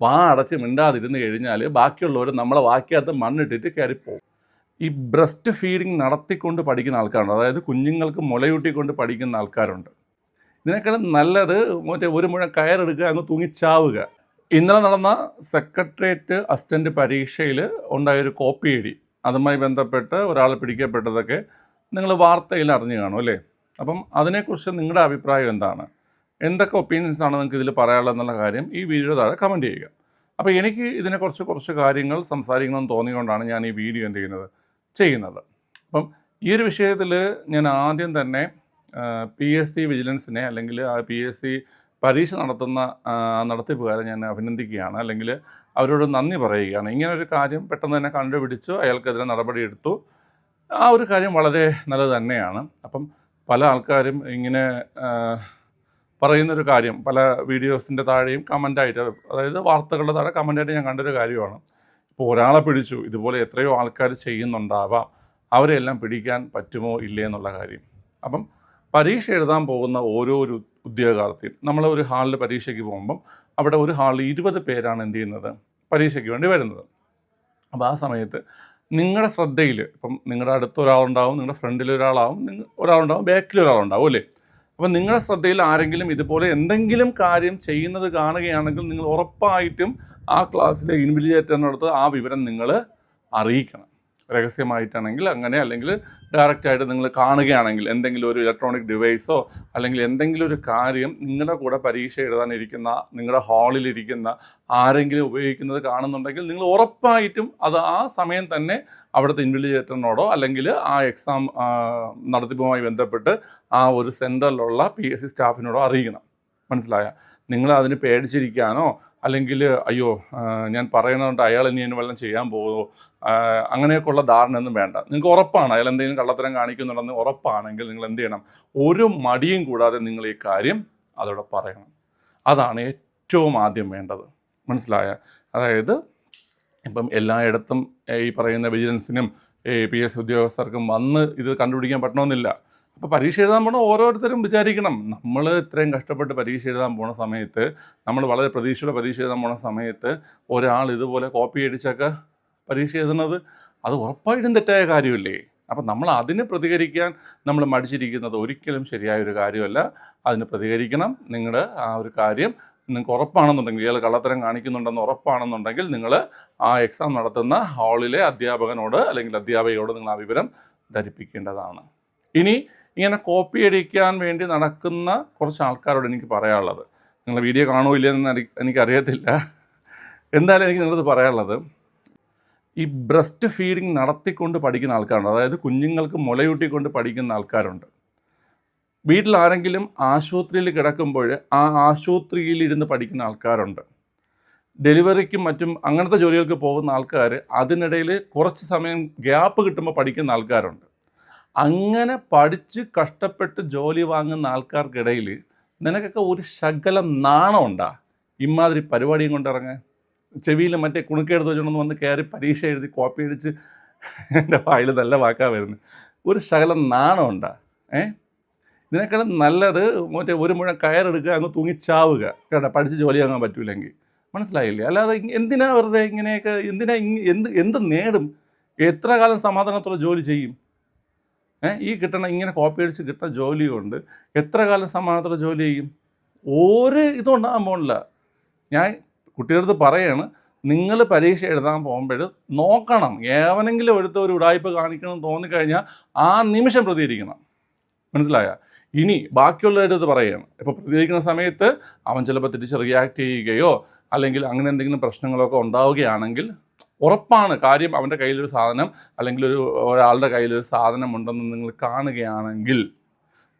വാ അടച്ച് മിണ്ടാതിരുന്ന് കഴിഞ്ഞാൽ ബാക്കിയുള്ളവർ നമ്മളെ വാക്കിയകത്ത് മണ്ണിട്ടിട്ട് കയറിപ്പോവും. ഈ ബ്രസ്റ്റ് ഫീഡിങ് നടത്തിക്കൊണ്ട് പഠിക്കുന്ന ആൾക്കാരുണ്ട്. അതായത് കുഞ്ഞുങ്ങൾക്ക് മുലയൂട്ടിക്കൊണ്ട് പഠിക്കുന്ന ആൾക്കാരുണ്ട്. ഇതിനേക്കാളും നല്ലത് മറ്റേ ഒരു മുഴം കയറെടുക്കുക അങ്ങ് തൂങ്ങിച്ചാവുക ഇന്നലെ നടന്ന സെക്രട്ടേറിയറ്റ് അസിസ്റ്റന്റ് പരീക്ഷയിൽ ഉണ്ടായൊരു കോപ്പി ഇടി അതുമായി ബന്ധപ്പെട്ട് ഒരാൾ പിടിക്കപ്പെട്ടതൊക്കെ നിങ്ങൾ വാർത്തയിൽ അറിഞ്ഞു കാണും അല്ലേ? അപ്പം അതിനെക്കുറിച്ച് നിങ്ങളുടെ അഭിപ്രായം എന്താണ്? എന്തൊക്കെ ഒപ്പീനിയൻസ് ആണ് നിങ്ങൾക്ക് ഇതിൽ പറയാനുള്ളത് എന്നുള്ള കാര്യം ഈ വീഡിയോ താഴെ കമന്റ് ചെയ്യുക. അപ്പോൾ എനിക്ക് ഇതിനെക്കുറിച്ച് കുറച്ച് കാര്യങ്ങൾ സംസാരിക്കണമെന്ന് തോന്നിയുകൊണ്ടാണ് ഞാൻ ഈ വീഡിയോ എന്ത് ചെയ്യുന്നത്? ചെയ്യുന്നത്. അപ്പം ഈ ഒരു വിഷയത്തിൽ ഞാൻ ആദ്യം തന്നെ പി എസ് സി വിജിലൻസിനെ അല്ലെങ്കിൽ ആ പി എസ് സി പരീക്ഷ നടത്തുന്ന നടത്തിപ്പുകാരെ ഞാൻ അഭിനന്ദിക്കുകയാണ്. അല്ലെങ്കിൽ അവരോട് നന്ദി പറയുകയാണ്. ഇങ്ങനെ ഒരു കാര്യം പെട്ടെന്ന് തന്നെ കണ്ടുപിടിച്ചു അയാൾക്കെതിരെ നടപടിയെടുത്തു ആ ഒരു കാര്യം വളരെ നല്ലത് തന്നെയാണ്. അപ്പം പല ആൾക്കാരും ഇങ്ങനെ പറയുന്നൊരു കാര്യം പല വീഡിയോസിന്റെ താഴെയും കമന്റായിട്ട് അതായത് വാർത്തകളുടെ താഴെ കമന്റായിട്ട് ഞാൻ കണ്ടൊരു കാര്യമാണ്. ഇപ്പോൾ ഒരാളെ പിടിച്ചു ഇതുപോലെ എത്രയോ ആൾക്കാർ ചെയ്യുന്നുണ്ടാവാം. അവരെല്ലാം പിടിക്കാൻ പറ്റുമോ ഇല്ലേ എന്നുള്ള കാര്യം. അപ്പം പരീക്ഷ എഴുതാൻ പോകുന്ന ഓരോ ഒരു ഉദ്യോഗാർത്ഥിയും നമ്മൾ ഒരു ഹാളിൽ പരീക്ഷയ്ക്ക് പോകുമ്പം അവിടെ ഒരു ഹാളിൽ ഇരുപത് പേരാണ് എന്ത് ചെയ്യുന്നത്? പരീക്ഷയ്ക്ക് വേണ്ടി വരുന്നത്. അപ്പോൾ ആ സമയത്ത് നിങ്ങളുടെ ശ്രദ്ധയിൽ ഇപ്പം നിങ്ങളുടെ അടുത്ത് ഒരാളുണ്ടാവും നിങ്ങളുടെ ഫ്രണ്ടിൽ ഒരാളാവും നിങ്ങൾ ഒരാളുണ്ടാവും ബാക്കിൽ ഒരാളുണ്ടാവും അല്ലേ? അപ്പം നിങ്ങളുടെ ശ്രദ്ധയിൽ ആരെങ്കിലും ഇതുപോലെ എന്തെങ്കിലും കാര്യം ചെയ്യുന്നത് കാണുകയാണെങ്കിൽ നിങ്ങൾ ഉറപ്പായിട്ടും ആ ക്ലാസ്സിലെ ഇൻവിജിലേറ്ററിനടുത്ത് ആ വിവരം നിങ്ങൾ അറിയിക്കണം. രഹസ്യമായിട്ടാണെങ്കിൽ അങ്ങനെ അല്ലെങ്കിൽ ഡയറക്റ്റായിട്ട് നിങ്ങൾ കാണുകയാണെങ്കിൽ എന്തെങ്കിലും ഒരു ഇലക്ട്രോണിക് ഡിവൈസോ അല്ലെങ്കിൽ എന്തെങ്കിലും ഒരു കാര്യം നിങ്ങളുടെ കൂടെ പരീക്ഷ എഴുതാനിരിക്കുന്ന നിങ്ങളുടെ ഹാളിലിരിക്കുന്ന ആരെങ്കിലും ഉപയോഗിക്കുന്നത് കാണുന്നുണ്ടെങ്കിൽ നിങ്ങൾ ഉറപ്പായിട്ടും അത് ആ സമയം തന്നെ അവിടുത്തെ ഇൻവിജിലേറ്ററിനോടോ അല്ലെങ്കിൽ ആ എക്സാം നടത്തിപ്പുമായി ബന്ധപ്പെട്ട് ആ ഒരു സെന്ററിലുള്ള പി എസ് സി സ്റ്റാഫിനോടോ അറിയിക്കണം. മനസ്സിലായ? നിങ്ങൾ അതിന് പേടിച്ചിരിക്കാനോ അല്ലെങ്കിൽ അയ്യോ ഞാൻ പറയുന്നതുകൊണ്ട് അയാൾ ഇനി എന്നെ വല്ലതും ചെയ്യാൻ പോകുമോ? അങ്ങനെയൊക്കെയുള്ള ധാരണയൊന്നും വേണ്ട. നിങ്ങൾക്ക് ഉറപ്പാണ് അയാൾ എന്തെങ്കിലും കള്ളത്തരം കാണിക്കുന്നുണ്ടെന്ന് ഉറപ്പാണെങ്കിൽ നിങ്ങൾ എന്ത് ചെയ്യണം? ഒരു മടിയും കൂടാതെ നിങ്ങൾ ഈ കാര്യം അതോടെ പറയണം. അതാണ് ഏറ്റവും ആദ്യം വേണ്ടത്. മനസ്സിലായ? അതായത് ഇപ്പം എല്ലായിടത്തും ഈ പറയുന്ന വിജിലൻസിനും ഈ പി എസ് ഉദ്യോഗസ്ഥർക്കും വന്ന് ഇത് കണ്ടുപിടിക്കാൻ പറ്റണമെന്നില്ല. അപ്പോൾ പരീക്ഷ എഴുതാൻ പോണ ഓരോരുത്തരും വിചാരിക്കണം. നമ്മൾ ഇത്രയും കഷ്ടപ്പെട്ട് പരീക്ഷ എഴുതാൻ പോണ സമയത്ത് നമ്മൾ വളരെ പ്രതീക്ഷയുടെ പരീക്ഷ എഴുതാൻ പോണ സമയത്ത് ഒരാൾ ഇതുപോലെ കോപ്പി അടിച്ചൊക്കെ പരീക്ഷ എഴുതുന്നത് അത് ഉറപ്പായിട്ടും തെറ്റായ കാര്യമല്ലേ? അപ്പം നമ്മൾ അതിന് പ്രതികരിക്കാൻ നമ്മൾ മടിച്ചിരിക്കുന്നത് ഒരിക്കലും ശരിയായ ഒരു കാര്യമല്ല. അതിന് പ്രതികരിക്കണം. നിങ്ങളുടെ ആ ഒരു കാര്യം നിങ്ങൾക്ക് ഉറപ്പാണെന്നുണ്ടെങ്കിൽ ഇയാൾ കള്ളത്തരം കാണിക്കുന്നുണ്ടെന്ന് ഉറപ്പാണെന്നുണ്ടെങ്കിൽ നിങ്ങൾ ആ എക്സാം നടത്തുന്ന ഹാളിലെ അധ്യാപകനോട് അല്ലെങ്കിൽ അധ്യാപകയോട് നിങ്ങൾ ആ വിവരം ധരിപ്പിക്കേണ്ടതാണ്. ഇനി ഇങ്ങനെ കോപ്പി അടിക്കാൻ വേണ്ടി നടക്കുന്ന കുറച്ച് ആൾക്കാരോട് എനിക്ക് പറയാനുള്ളത്. നിങ്ങൾ വീഡിയോ കാണൂല്ലെന്ന് എനിക്കറിയത്തില്ല. എന്തായാലും എനിക്ക് നിങ്ങളത് പറയാനുള്ളത് ഈ ബ്രസ്റ്റ് ഫീഡിങ് നടത്തിക്കൊണ്ട് പഠിക്കുന്ന ആൾക്കാരുണ്ട്. അതായത് കുഞ്ഞുങ്ങൾക്ക് മുലയൂട്ടിക്കൊണ്ട് പഠിക്കുന്ന ആൾക്കാരുണ്ട്. വീട്ടിൽ ആരെങ്കിലും ആശുപത്രിയിൽ കിടക്കുമ്പോൾ ആ ആശുപത്രിയിൽ ഇരുന്ന് പഠിക്കുന്ന ആൾക്കാരുണ്ട്. ഡെലിവറിക്കും മറ്റും അങ്ങനത്തെ ജോലികൾക്ക് പോകുന്ന ആൾക്കാർ അതിനിടയിൽ കുറച്ച് സമയം ഗ്യാപ്പ് കിട്ടുമ്പോൾ പഠിക്കുന്ന ആൾക്കാരുണ്ട്. അങ്ങനെ പഠിച്ച് കഷ്ടപ്പെട്ട് ജോലി വാങ്ങുന്ന ആൾക്കാർക്കിടയിൽ നിനക്കൊക്കെ ഒരു ശകലം നാണമുണ്ടാ ഇമാതിരി പരിപാടിയും കൊണ്ടിറങ്ങാൻ ചെവിയിൽ മറ്റേ കുണുക്കെടുത്ത് വെച്ചോണ്ട് വന്ന് കയറി പരീക്ഷ എഴുതി കോപ്പി അടിച്ച് എന്റെ വായിൽ നല്ല വാക്കാ വരുന്നത് ഒരു ശകലം നാണമുണ്ടാ ഏ? ഇതിനേക്കാളും നല്ലത് മറ്റേ ഒരു മുഴം കയറെടുക്കുക അങ്ങ് തൂങ്ങിച്ചാവുക കേട്ടോ. പഠിച്ച് ജോലി വാങ്ങാൻ പറ്റൂലെങ്കിൽ മനസ്സിലായില്ലേ? അല്ലാതെ എന്തിനാ വെറുതെ ഇങ്ങനെയൊക്കെ എന്തിനാ എന്ത് എന്ത് നേടും? എത്ര കാലം സമാധാനത്തോടെ ജോലി ചെയ്യും? ഈ കിട്ടണ ഇങ്ങനെ കോപ്പി അടിച്ച് കിട്ടുന്ന ജോലിയുണ്ട് എത്ര കാലം സമാനത്ര ജോലി ചെയ്യും? ഒരു ഇതും ഉണ്ടാകാൻ പോകണില്ല ഞാൻ അടുത്ത് പറയാണ് നിങ്ങൾ പരീക്ഷ എഴുതാൻ പോകുമ്പോൾ നോക്കണം. ഏവനെങ്കിലും എടുത്ത ഒരു ഉടായ്പ കാണിക്കണം തോന്നിക്കഴിഞ്ഞാൽ ആ നിമിഷം പ്രതികരിക്കണം. മനസ്സിലായ? ഇനി ബാക്കിയുള്ളവരുടെ അടുത്ത് പറയുകയാണ് ഇപ്പോൾ പ്രതികരിക്കുന്ന സമയത്ത് അവൻ ചിലപ്പോൾ തിരിച്ച് റിയാക്ട് ചെയ്യുകയോ അല്ലെങ്കിൽ അങ്ങനെ എന്തെങ്കിലും പ്രശ്നങ്ങളൊക്കെ ഉണ്ടാവുകയാണെങ്കിൽ ഉറപ്പാണ് കാര്യം അവന്റെ കയ്യിലൊരു സാധനം അല്ലെങ്കിൽ ഒരു ഒരാളുടെ കയ്യിലൊരു സാധനം ഉണ്ടെന്ന് നിങ്ങൾ കാണുകയാണെങ്കിൽ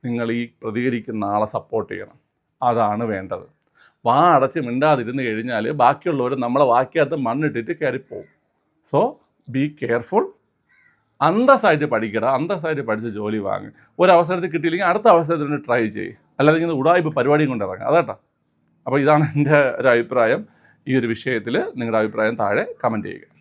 നിങ്ങൾ ഈ പ്രതികരിക്കുന്ന ആളെ സപ്പോർട്ട് ചെയ്യണം. അതാണ് വേണ്ടത്. വാ അടച്ച് മിണ്ടാതിരുന്ന് കഴിഞ്ഞാൽ ബാക്കിയുള്ളവർ നമ്മളെ വാക്കിയകത്ത് മണ്ണിട്ടിട്ട് കയറിപ്പോവും. സോ ബി കെയർഫുൾ അന്തസ്സായിട്ട് പഠിക്കട അന്തസ്സായിട്ട് പഠിച്ച് ജോലി വാങ്ങി. ഒരു അവസരത്തിൽ കിട്ടിയില്ലെങ്കിൽ അടുത്ത അവസരത്തിന് ട്രൈ ചെയ്യും. അല്ലാതെ ഇങ്ങനെ ഉടായ്പ പരിപാടിയും കൊണ്ട് ഇറങ്ങാം. അതാട്ടോ. അപ്പോൾ ഇതാണ് എന്റെ ഒരു അഭിപ്രായം. ഈ ഒരു വിഷയത്തിൽ നിങ്ങളുടെ അഭിപ്രായം താഴെ കമന്റ് ചെയ്യുക.